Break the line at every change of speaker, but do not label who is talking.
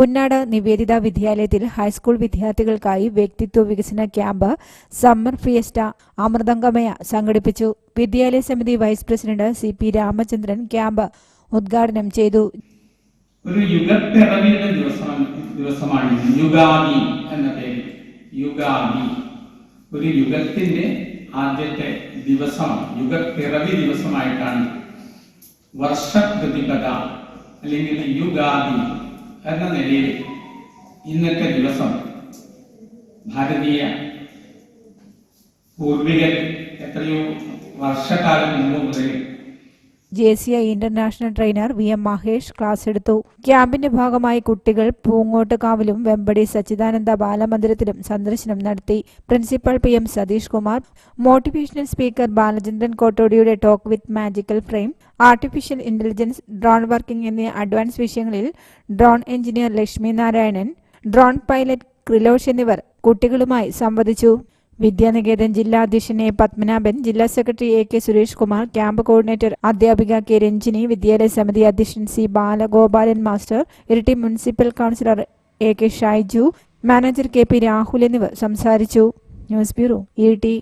പുന്നാട് നിവേദിത വിദ്യാലയത്തിൽ ഹൈസ്കൂൾ വിദ്യാർത്ഥികൾക്കായി വ്യക്തിത്വ വികസന ക്യാമ്പ് സമ്മർ ഫിയസ്റ്റ അമൃതംഗമയ സംഘടിപ്പിച്ചു. വിദ്യാലയ സമിതി vice president C P Ramachandran camp ഉദ്ഘാടനം ചെയ്തു.
ഒരു യുഗപ്പിറവിയുടെ ദിവസം ദിവസമാണ്. യുഗാദി എന്ന പേര് യുഗാദി. ഒരു യുഗത്തിന്റെ ആദ്യത്തെ ദിവസം യുഗപ്പിറവി ദിവസമായിട്ടാണ് വർഷപ്രതിപദ അല്ലെങ്കിൽ യുഗാദി. എന്ന നിലയിൽ ഇന്നത്തെ ദിവസം ഭാരതീയ പൂർവികർ എത്രയോ വർഷക്കാലം മുമ്പ് മുതൽ
J C I international trainer V M Mahesh class എടുത്തു. ക്യാമ്പിന്റെ ഭാഗമായി കുട്ടികൾ പൂങ്ങോട്ടുകാവിലും വെമ്പടി സച്ചിദാനന്ദ ബാലമന്ദിരത്തിലും സന്ദർശനം നടത്തി. Principal P M Satheesh Kumar motivational speaker Balachandran കോട്ടോടിയുടെ talk with magical frame artificial intelligence drone working എന്നീ അഡ്വാൻസ് വിഷയങ്ങളിൽ drone engineer Lakshmi Narayanan drone pilot Krilosh എന്നിവർ കുട്ടികളുമായി സംവദിച്ചു. വിദ്യാനികേതൻ ജില്ലാ അധ്യക്ഷൻ എ പത്മനാഭൻ ജില്ലാ secretary A K Suresh Kumar camp coordinator അധ്യാപിക K Ranjini വിദ്യാലയ സമിതി അധ്യക്ഷൻ C Balagopalan master Iritty municipal councillor A K Shaiju manager K P Rahul എന്നിവർ സംസാരിച്ചു. News bureau Iritty.